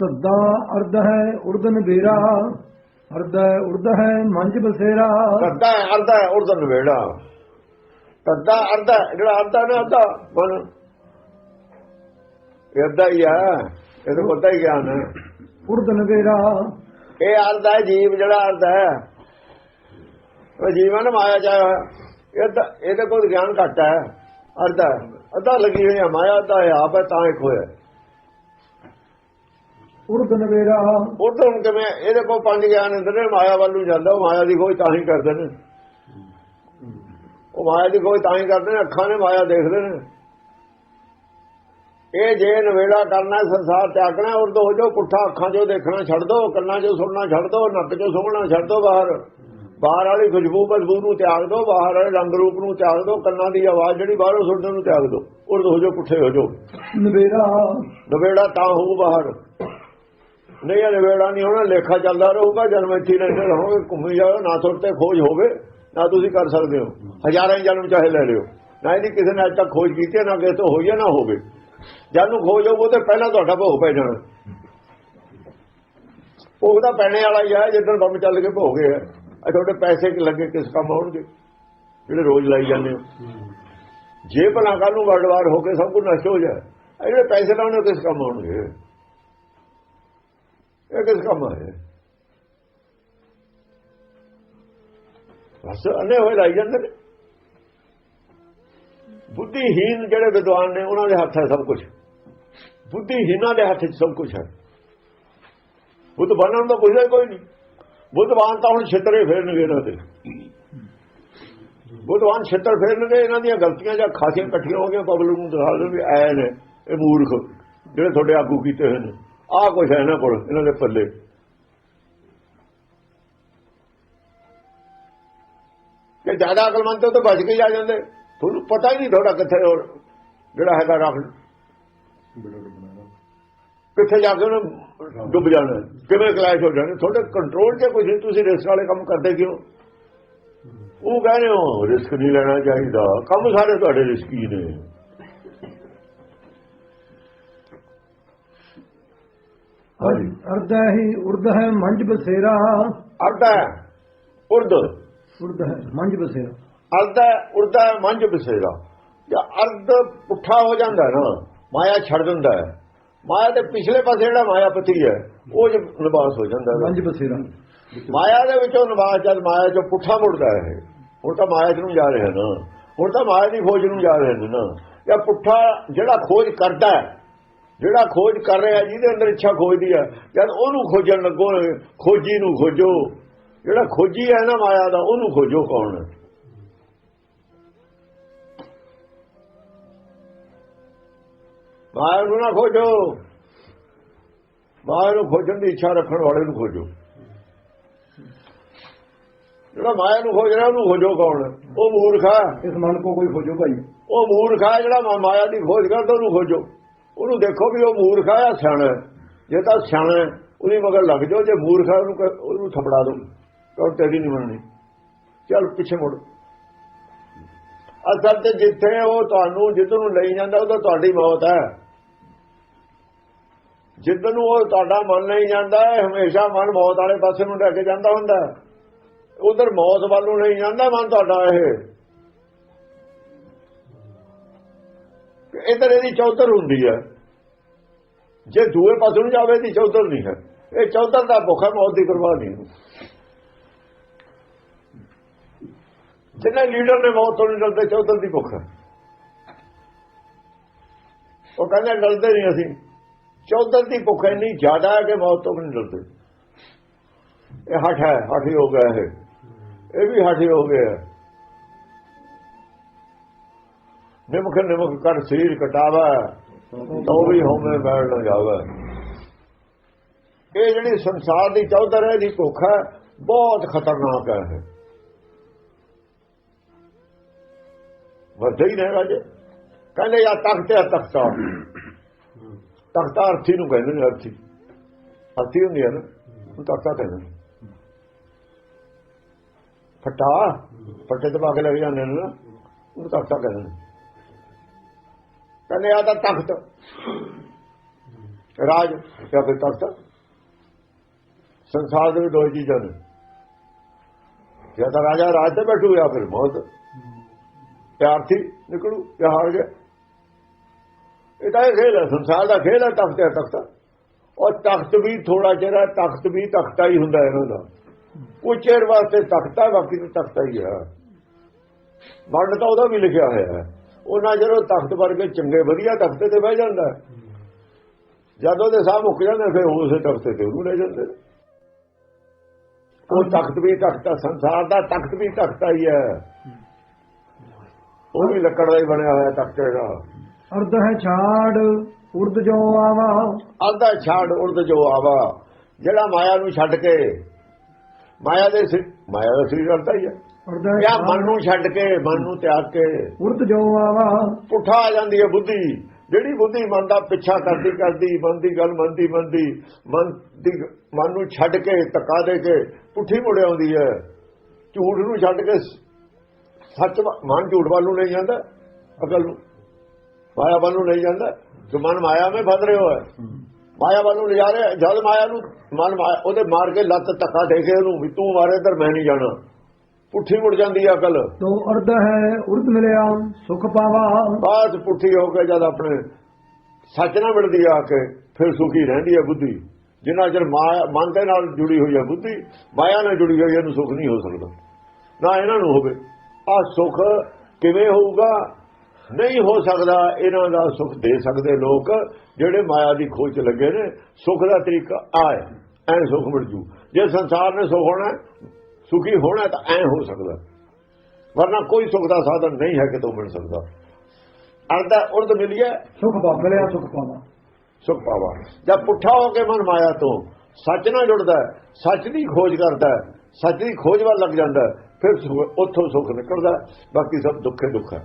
ਤੱਦਾ ਅਰਧ ਹੈ ਉਰਦਨ ਬੇਰਾ ਅਰਧ ਹੈ ਉਰਦ ਹੈ ਮੰਜ ਬਸੇਰਾ। ਤੱਦਾ ਅਰਧਾ ਉਰਦ ਨਵੇੜਾ ਤੱਦਾ ਅਰਧਾ ਜਿਹੜਾ ਅਰਧਾ ਨਾ ਅਰਧਾ ਮਨ ਇਹ ਅੱਧਾ ਹੀ ਆ ਇਹ ਤਾਂ ਪਤਾ ਹੀ ਗਿਆਨ ਹੈ। ਉਰਦਨ ਬੇਰਾ ਇਹ ਅਰਧਾ ਹੈ ਜੀਵ ਜਿਹੜਾ ਅਰਧਾ ਹੈ। ਉਹ ਜੀਵਨ ਮਾਇਆ ਹੋਇਆ। ਇਹ ਤਾਂ ਇਹਦੇ ਕੋਲ ਗਿਆਨ ਘੱਟ ਹੈ। ਅਰਧਾ ਹੈ। ਅੱਧਾ ਲੱਗੀ ਹੋਈ ਹੈ ਮਾਇਆ ਦਾ ਹੈ ਆਪ ਹੈ ਤਾਂ ਇੱਕ ਹੋਇਆ। ਉਰਦਨ ਬੇਰਾ ਉਹ ਤਾਂ ਹੁਣ ਕਿਵੇਂ? ਇਹਦੇ ਕੋਲ ਪੰਜ ਗਿਆਨ ਹੁੰਦੇ ਨੇ ਮਾਇਆ ਵੱਲ ਨੂੰ ਜਾਂਦਾ ਉਹ ਮਾਇਆ ਦੀ ਖੋਜ ਤਾਂ ਹੀ ਕਰਦੇ ਨੇ। ਉਹ ਮਾਇਆ ਦੀ ਖੋਜ ਤਾਂ ਹੀ ਕਰਦੇ ਨੇ ਅੱਖਾਂ ਨੇ ਮਾਇਆ ਦੇਖਦੇ ਨੇ। ਇਹ ਜੇ ਨਵੇੜਾ ਕਰਨਾ ਸੰਸਾਰ ਤਿਆਗਣਾ ਉਰ ਤੋਂ ਹੋ ਜਾਓ ਪੁੱਠਾ ਅੱਖਾਂ 'ਚੋਂ ਦੇਖਣਾ ਛੱਡ ਦੋ ਕੰਨਾਂ 'ਚੋਂ ਸੁਣਨਾ ਛੱਡ ਦੋ ਨੱਕ 'ਚੋਂ ਸੁਣਨਾ ਛੱਡ ਦੋ ਬਾਹਰ। ਬਾਹਰ ਵਾਲੀ ਖੁਸ਼ਬੂ ਬਦਬੂ ਨੂੰ ਤਿਆਗ ਦੋ ਬਾਹਰ ਵਾਲੇ ਰੰਗ ਰੂਪ ਨੂੰ ਤਿਆਗ ਦੋ ਕੰਨਾਂ ਦੀ ਆਵਾਜ਼ ਜਿਹੜੀ ਬਾਹਰੋਂ ਸੁਣਨ ਨੂੰ ਤਿਆਗ ਦੋ। ਉਰ ਤੋਂ ਹੋ ਜਾਓ ਪੁੱਠੇ ਹੋ ਜਾਓ। ਨਵੇਰਾ ਨਵੇੜਾ ਤਾਂ ਹੋਊ ਬਾਹਰ। ਨਹੀਂ ਇਹ ਵੇੜਾ ਨਹੀਂ ਹੋਣਾ ਲੇਖਾ ਚੱਲਦਾ ਰਹੂਗਾ ਜਨਮ ਇੱਥੇ ਹੀ ਰਹਿੰਦੇ ਰਹੋਗੇ ਘੁੰਮੀ ਜਾਓ ਨਾ ਤੁਹਾਡੇ ਤੇ ਖੋਜ ਹੋਵੇ ਨਾ ਤੁਸੀਂ ਕਰ ਸਕਦੇ ਹੋ। ਹਜ਼ਾਰਾਂ ਹੀ ਜਨਮ ਚਾਹੇ ਲੈ ਲਿਓ। ਨਾ ਇਹਦੀ ਕਿਸੇ ਨੇ ਅੱਜ ਤੱਕ ਖੋਜ ਕੀਤੀ ਹੈ, ਨਾ ਕਿਸੇ ਤੋਂ ਹੋਈ ਹੈ ਨਾ ਹੋਵੇ। ਜਦ ਨੂੰ ਖੋਜ ਹੋਊ ਤੇ ਪਹਿਲਾਂ ਤੁਹਾਡਾ ਭੋਗ ਪੈ ਜਾਣਾ। ਭੋਗ ਤਾਂ ਪੈਣੇ ਵਾਲਾ ਹੀ ਹੈ ਜਿੱਦਣ ਬੰਬ ਚੱਲ ਕੇ ਭੋਗ ਹੈ ਆ ਤੁਹਾਡੇ ਪੈਸੇ ਕਿ ਲੱਗੇ ਕਿਸ ਕੰਮ ਆਉਣਗੇ? ਜਿਹੜੇ ਰੋਜ਼ ਲਾਈ ਜਾਂਦੇ ਹੋ। ਜੇ ਭਲਾ ਕੱਲ ਨੂੰ ਵਰਡਵਾਰ ਹੋ ਕੇ ਸਭ ਕੁਝ ਨਸ਼ਟ ਹੋ ਜਾਏ ਇਹ ਜਿਹੜੇ ਪੈਸੇ ਲਾਉਣੇ ਕਿਸ ਕੰਮ ਆਉਣਗੇ? ਇਹ ਕਿਸ ਕੰਮ ਆਏ ਬਸ ਅੰਨੇ ਹੋਏ ਲਾਈ ਜਾਂਦੇ ਨੇ। ਬੁੱਧੀਹੀਨ ਜਿਹੜੇ ਵਿਦਵਾਨ ਨੇ, ਉਹਨਾਂ ਦੇ ਹੱਥ ਹੈ ਸਭ ਕੁਝ ਬੁੱਧੀਹੀਨਾਂ ਦੇ ਹੱਥ 'ਚ ਸਭ ਕੁਝ ਹੈ। ਬੁੱਧ ਬਣਨ ਦਾ ਪੁੱਛਦਾ ਕੋਈ ਨਹੀਂ। ਬੁੱਧਵਾਨ ਤਾਂ ਹੁਣ ਛਿੱਤਰੇ ਫੇਰਨਗੇ ਇਹਨਾਂ ਦੇ। ਬੁੱਧਵਾਨ ਛਿੱਤਰ ਫੇਰਨਗੇ, ਇਹਨਾਂ ਦੀਆਂ ਗਲਤੀਆਂ ਜਾਂ ਖਾਸੀਆਂ ਇਕੱਠੀਆਂ ਹੋ ਗਈਆਂ, ਪਬਲਿਕ ਨੂੰ ਦਿਖਾ ਦੇਣ ਵੀ ਐ ਨੇ, ਇਹ ਮੂਰਖ, ਜਿਹੜੇ ਤੁਹਾਡੇ ਆਗੂ ਕੀਤੇ ਹੋਏ ਨੇ। ਆਹ ਕੁਝ ਹੈ ਇਹਨਾਂ ਕੋਲ, ਇਹਨਾਂ ਦੇ ਪੱਲੇ। ਕਿ ਜ਼ਿਆਦਾ ਅਕਲਮੰਦ ਤੋਂ ਤਾਂ ਬਚ ਕੇ ਜਾ ਜਾਂਦੇ। ਤੁਹਾਨੂੰ ਪਤਾ ਹੀ ਨਹੀਂ ਤੁਹਾਡਾ ਕਿੱਥੇ ਹੋਰ ਜਿਹੜਾ ਹੈਗਾ ਰੱਖ ਕਿੱਥੇ ਜਾ ਕੇ ਉਹਨੇ ਡੁੱਬ ਜਾਣਾ। ਕਿਵੇਂ ਕਲੈਸ਼ ਹੋ ਜਾਣੇ। ਤੁਹਾਡੇ ਕੰਟਰੋਲ 'ਚ ਕੁਝ ਨਹੀਂ, ਤੁਸੀਂ ਰਿਸਕ ਵਾਲੇ ਕੰਮ ਕਰਦੇ ਕਿਉਂ? ਉਹ ਕਹਿੰਦੇ ਹੋ ਰਿਸਕ ਨਹੀਂ ਲੈਣਾ ਚਾਹੀਦਾ। ਕੰਮ ਸਾਰੇ ਤੁਹਾਡੇ ਰਿਸਕੀ ਨੇ। ਅਰਧ ਹੀ ਉਰਦ ਹੈ ਮੰਜ ਬਸੇਰਾ। ਅਰਧਾ ਹੈ, ਉਰਦ ਉਰਦ ਹੈ ਮੰਜ ਬਸੇਰਾ। ਅਰਧਾ ਹੈ, ਉਰਦਾ ਹੈ, ਮੰਝ ਬਸੇਰਾ। ਜਾਂ ਅਰਧ ਪੁੱਠਾ ਹੋ ਜਾਂਦਾ ਨਾ ਮਾਇਆ ਛੱਡ ਦਿੰਦਾ ਹੈ। ਮਾਇਆ ਦੇ ਪਿਛਲੇ ਪਾਸੇ ਜਿਹੜਾ ਮਾਇਆਪਤੀ ਹੈ ਉਹ ਜ ਨਿਵਾਸ ਹੋ ਜਾਂਦਾ ਹੈ। ਮੰਜ ਬਸੇਰਾ। ਮਾਇਆ ਦੇ ਵਿੱਚੋਂ ਨਿਵਾਸ ਜਦ ਮਾਇਆ ਚੋਂ ਪੁੱਠਾ ਮੁੜਦਾ ਹੈ। ਹੁਣ ਤਾਂ ਮਾਇਆ ਨੂੰ ਜਾ ਰਿਹਾ ਨਾ। ਹੁਣ ਤਾਂ ਮਾਇਆ ਦੀ ਖੋਜ ਨੂੰ ਜਾ ਰਹੇ ਨੇ ਨਾ। ਜਾਂ ਪੁੱਠਾ ਜਿਹੜਾ ਖੋਜ ਕਰਦਾ ਹੈ ਜਿਹੜਾ ਖੋਜ ਕਰ ਰਿਹਾ ਜਿਹਦੇ ਅੰਦਰ ਇੱਛਾ ਖੋਜਦੀ ਹੈ ਜਦ ਉਹਨੂੰ ਖੋਜਣ ਲੱਗੋ ਖੋਜੀ ਨੂੰ ਖੋਜੋ। ਜਿਹੜਾ ਖੋਜੀ ਹੈ ਨਾ ਮਾਇਆ ਦਾ ਉਹਨੂੰ ਖੋਜੋ ਕੌਣ? ਮਾਇਆ ਨੂੰ ਨਾ ਖੋਜੋ। ਮਾਇਆ ਨੂੰ ਖੋਜਣ ਦੀ ਇੱਛਾ ਰੱਖਣ ਵਾਲੇ ਨੂੰ ਖੋਜੋ। ਜਿਹੜਾ ਮਾਇਆ ਨੂੰ ਖੋਜ ਰਿਹਾ ਉਹਨੂੰ ਖੋਜੋ ਕੌਣ? ਉਹ ਮੂਰਖ ਇਸ ਮਨ ਕੋ ਕੋਈ ਖੋਜੋ ਭਾਈ। ਉਹ ਮੂਰਖ ਜਿਹੜਾ ਮਾਇਆ ਦੀ ਖੋਜ ਕਰਦਾ ਉਹਨੂੰ ਖੋਜੋ। ਉਹਨੂੰ ਦੇਖੋ ਵੀ ਉਹ ਮੂਰਖ ਹੈ ਜਾਂ ਸਿਆਣਾ ਜੇ ਤਾਂ ਸਿਆਣਾ ਉਹਦੀ ਮਗਰ ਲੱਗ ਜਾਓ, ਜੇ ਮੂਰਖ ਹੈ ਉਹਨੂੰ ਉਹਨੂੰ ਥਪੜਾ ਦਿਓ। ਕਹੋ ਤੇਰੀ ਨਹੀਂ ਮੰਨਣੀ। ਚੱਲ, ਪਿੱਛੇ ਮੁੜ। ਅਸਲ ਤੇ ਜਿੱਥੇ ਉਹ ਤੁਹਾਨੂੰ ਜਿੱਧਰ ਨੂੰ ਲਈ ਜਾਂਦਾ ਉਹ ਤੁਹਾਡੀ ਮੌਤ ਹੈ। ਜਿੱਧਰ ਨੂੰ ਉਹ ਤੁਹਾਡਾ ਮਨ ਨਹੀਂ ਜਾਂਦਾ ਹੈ ਹਮੇਸ਼ਾ ਮਨ ਮੌਤ ਵਾਲੇ ਪਾਸੇ ਨੂੰ ਲੈ ਕੇ ਜਾਂਦਾ ਹੁੰਦਾ। ਉਧਰ ਮੌਤ ਵੱਲ ਨੂੰ ਨਹੀਂ ਜਾਂਦਾ ਮਨ ਤੁਹਾਡਾ ਇਹ। ਇਧਰ ਇਹਦੀ ਚੌਧਰ ਹੁੰਦੀ ਹੈ। ਜੇ ਦੂਏ ਪਾਸੇ ਨੂੰ ਜਾਵੇ ਦੀ ਚੌਧਰ ਨਹੀਂ ਹੈ। ਇਹ ਚੌਧਰ ਦਾ ਭੁੱਖ ਹੈ ਮੌਤ ਦੀ ਪਰਵਾਹ ਨਹੀਂ ਜਿੰਨੇ ਲੀਡਰ ਨੇ ਮੌਤ ਤੋਂ ਨਹੀਂ ਡਰਦੇ ਚੌਧਰ ਦੀ ਭੁੱਖ ਹੈ। ਉਹ ਕਹਿੰਦੇ ਡਰਦੇ ਨਹੀਂ ਅਸੀਂ। ਚੌਧਰ ਦੀ ਭੁੱਖ ਇੰਨੀ ਜ਼ਿਆਦਾ ਹੈ ਕਿ ਮੌਤ ਤੋਂ ਵੀ ਨਹੀਂ ਡਰਦੇ। ਇਹ ਹੱਠ ਹੈ, ਹੱਠ ਹੀ ਹੋ ਗਿਆ ਇਹ। ਇਹ ਵੀ ਹੱਠ ਹੀ ਹੋ ਗਿਆ ਨਿਮਖ ਨਿਮਖ ਕਰ ਸਰੀਰ ਕਟਾਵਾ ਤੋ ਵੀ ਹੋਵੇਂ ਬੈਠ ਨਾ ਜਾਵੇ। ਇਹ ਜਿਹੜੀ ਸੰਸਾਰ ਦੀ ਚੌਧਰ ਹੈ ਦੀ ਭੁੱਖ ਹੈ, ਬਹੁਤ ਖਤਰਨਾਕ ਹੈ ਇਹ। ਵੱਧੇ ਹੀ ਨਹੀਂ ਰਾਜੇ। ਕਹਿੰਦੇ ਆ ਤਖਤ ਹੈ ਤਖਤਾ ਤਖਤਾ ਅਰਥੀ ਨੂੰ ਕਹਿੰਦੇ ਨੇ ਅਰਥੀ। ਅਰਥੀ ਹੁੰਦੀ ਹੈ ਨਾ ਉਹ ਤਖਤਾ ਕਹਿੰਦੇ ਨੇ। ਫਟਾ, ਫੱਟੇ ਤੇ ਪਾ ਕੇ ਲੱਗ ਜਾਂਦੇ ਨੇ ਨਾ ਉਹ ਤਖਤਾ ਕਹਿੰਦੇ ਨੇ। ਕਹਿੰਦੇ ਆ ਤਾਂ ਤਖਤ। ਰਾਜ ਜਾਂ ਫਿਰ ਤਖਤ? ਸੰਸਾਰ ਦੇ ਦੋ ਚੀਜ਼ਾਂ ਨੇ। ਜਾਂ ਤਾਂ ਰਾਜਾ ਰਾਜ ਤੇ ਬੈਠੂ ਜਾਂ ਫਿਰ ਮੌਤ। ਪਿਆਰਥੀ ਨਿਕਲੂ, ਜਾਂ ਹਾਰ ਗਿਆ। ਇਹ ਤਾਂ ਇਹ ਖੇਲ ਹੈ, ਸੰਸਾਰ ਦਾ ਖੇਲ ਹੈ, ਤਖਤ ਹੈ, ਤਖਤ। ਔਰ ਤਖਤ ਵੀ ਥੋੜਾ ਜਿਹੜਾ ਤਖਤ ਵੀ ਤਖਤਾ ਹੀ ਹੁੰਦਾ ਇਹਨਾਂ ਦਾ। ਕੁਝ ਚਿਰ ਵਾਸਤੇ ਤਖਤਾ, ਬਾਕੀ ਤਾਂ ਤਖਤਾ ਹੀ ਹੈ। ਵੰਡ ਤਾਂ ਉਹਦਾ ਵੀ ਲਿਖਿਆ ਹੋਇਆ ਹੈ। ਉਹਨਾਂ ਜਦੋਂ ਤਖਤ ਵਰਗੇ ਚੰਗੇ ਵਧੀਆ ਤਖਤੇ ਤੇ ਬਹਿ ਜਾਂਦਾ। ਜਦੋਂ ਉਹਦੇ ਸਾਹ ਮੁੱਕ ਜਾਂਦੇ ਫਿਰ ਉਸੇ ਤਖਤੇ ਤੇ ਉਹਨੂੰ ਲੈ ਜਾਂਦੇ। ਉਹ ਤਖਤ ਵੀ ਤਖਤਾ ਸੰਸਾਰ ਦਾ ਤਖਤ ਵੀ ਤਖਤਾ ਹੀ ਹੈ ਉਹ ਵੀ ਲੱਕੜ ਦਾ ਹੀ ਬਣਿਆ ਹੋਇਆ ਤਖਤ ਹੈਗਾ ਅਰਧ ਹੈ ਛਾੜ ਉਰਦ ਜੋ ਆਵਾ ਅੱਧਾ ਛਾੜ ਉਰਦ ਜੋ ਆਵਾ ਜਿਹੜਾ ਮਾਇਆ ਨੂੰ ਛੱਡ ਕੇ ਮਾਇਆ ਦੇ ਮਾਇਆ ਦਾ ਸਰੀਰ ਅਰਧਾ ਹੀ ਅਰਧ ਹੈ ਜਾਂ ਮਨ ਨੂੰ ਛੱਡ ਕੇ ਮਨ ਨੂੰ ਤਿਆਗ ਕੇ। ਉਰਦ ਜੋ ਆਵਾ। ਪੁੱਠਾ ਆ ਜਾਂਦੀ ਹੈ ਬੁੱਧੀ। ਜਿਹੜੀ ਬੁੱਧੀ ਮਨ ਦਾ ਪਿੱਛਾ ਕਰਦੀ ਕਰਦੀ ਮਨ ਦੀ ਗੱਲ ਮੰਨਦੀ ਮੰਨਦੀ ਮਨ ਦੀ ਮਨ ਨੂੰ ਛੱਡ ਕੇ ਧੱਕਾ ਦੇ ਕੇ ਪੁੱਠੀ ਮੁੜ ਆਉਂਦੀ ਹੈ। ਝੂਠ ਨੂੰ ਛੱਡ ਕੇ ਸੱਚ ਮਨ ਝੂਠ ਵੱਲ ਨੂੰ ਨਹੀਂ ਜਾਂਦਾ ਅਕਲ ਨੂੰ। ਮਾਇਆ ਵੱਲ ਨੂੰ ਨਹੀਂ ਜਾਂਦਾ। ਜੋ ਮਨ ਮਾਇਆ ਵਿੱਚ ਫਸ ਰਿਹਾ ਹੈ ਮਾਇਆ ਵੱਲ ਨੂੰ ਲਿਜਾ ਰਿਹਾ ਜਦ ਮਾਇਆ ਨੂੰ ਮਨ ਮਾਇਆ- ਉਹਦੇ ਮਾਰ ਕੇ ਲੱਤ ਧੱਕਾ ਦੇ ਕੇ ਉਹਨੂੰ ਵੀ ਤੂੰ ਮਾਰੇ ਇੱਧਰ ਮੈਂ ਨਹੀਂ ਜਾਣਾ। ਪੁੱਠੀ ਮੁੜ ਜਾਂਦੀ ਹੈ ਅਕਲ। ਤੋ ਅਰਧ ਹੈ ਉਰਦ ਮਿਲਿਆ ਸੁਖ ਪਾਵਾ। ਬਾਅਦ ਪੁੱਠੀ ਹੋ ਕੇ ਜਦ ਆਪਣੇ ਸੱਚ ਨਾਲ ਮਿਲਦੀ ਆ ਕੇ ਫਿਰ ਸੁਖੀ ਰਹਿੰਦੀ ਹੈ ਬੁੱਧੀ। ਜਿੰਨਾ ਚਿਰ ਮਾਇਆ ਮਨ ਦੇ ਨਾਲ ਜੁੜੀ ਹੋਈ ਹੈ ਬੁੱਧੀ ਮਾਇਆ ਨਾਲ ਜੁੜੀ ਹੋਈ ਇਹਨੂੰ ਸੁਖ ਨਹੀਂ ਹੋ ਸਕਦਾ। ਨਾ ਇਹਨਾਂ ਨੂੰ ਹੋਵੇ। ਆ ਸੁਖ ਕਿਵੇਂ ਹੋਊਗਾ? ਨਹੀਂ ਹੋ ਸਕਦਾ ਇਹਨਾਂ ਦਾ ਸੁਖ ਦੇ ਸਕਦੇ ਲੋਕ ਜਿਹੜੇ ਮਾਇਆ ਦੀ ਖੋਜ ਲੱਗੇ ਨੇ। ਸੁਖ ਦਾ ਤਰੀਕਾ ਆ ਐ ਸੁਖ ਮਿਲ ਜੂ। ਜੇ ਸੰਸਾਰ ਨੇ ਸੁਖ ਹੋਣਾ ਸੁਖੀ ਹੋਣਾ ਤਾਂ ਐ ਹੋ ਸਕਦਾ। ਵਰਨਾ ਕੋਈ ਸੁਖ ਦਾ ਸਾਧਨ ਨਹੀਂ ਹੈ ਕਿ ਤੂੰ ਮਿਲ ਸਕਦਾ। ਅਰਧਾ ਉਰਦ ਮਿਲਿਆ ਸੁਖ ਮਿਲਿਆ ਸੁਖ ਪਾਵਾ। ਸੁਖ ਪਾਵਾ। ਜਦ ਪੁੱਠਾ ਹੋ ਕੇ ਮਨ ਮਾਇਆ ਤੋਂ ਸੱਚ ਨਾਲ ਜੁੜਦਾ ਸੱਚ ਦੀ ਖੋਜ ਕਰਦਾ ਸੱਚ ਦੀ ਖੋਜ ਵੱਲ ਲੱਗ ਜਾਂਦਾ ਫਿਰ ਉੱਥੋਂ ਸੁਖ ਨਿਕਲਦਾ ਬਾਕੀ ਸਭ ਦੁੱਖੇ ਦੁੱਖ ਹੈ।